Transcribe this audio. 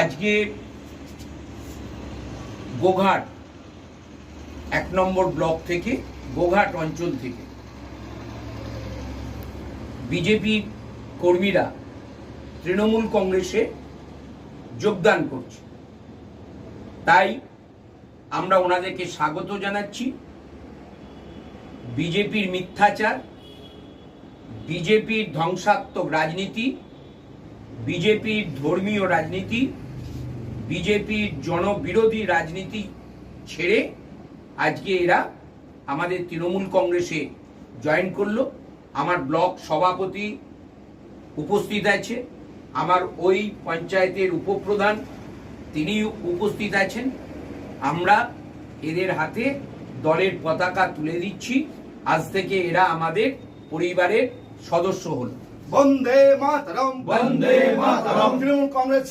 আজকে গোঘাট, এক নম্বর ব্লক থেকে, গোঘাট অঞ্চল থেকে বিজেপির কর্মীরা তৃণমূল কংগ্রেসে যোগদান করছে। তাই আমরা ওনাদেরকে স্বাগত জানাচ্ছি। বিজেপির মিথ্যাচার, বিজেপির ধ্বংসাত্মক রাজনীতি, বিজেপির ধর্মীয় রাজনীতি বিজেপির জনবিরোধী রাজনীতি ছেড়ে আজকে এরা আমাদের তৃণমূল কংগ্রেসে জয়েন করল। আমার ব্লক সভাপতি উপস্থিত আছে। আমার ওই পঞ্চায়েতের উপপ্রধান তিনি উপস্থিত আছেন। আমরা এদের হাতে দলের পতাকা তুলে দিচ্ছি। আজ থেকে এরা আমাদের পরিবারের সদস্য হলো। বন্দে মাতরম। বন্দে মাতরম। তৃণমূল কংগ্রেস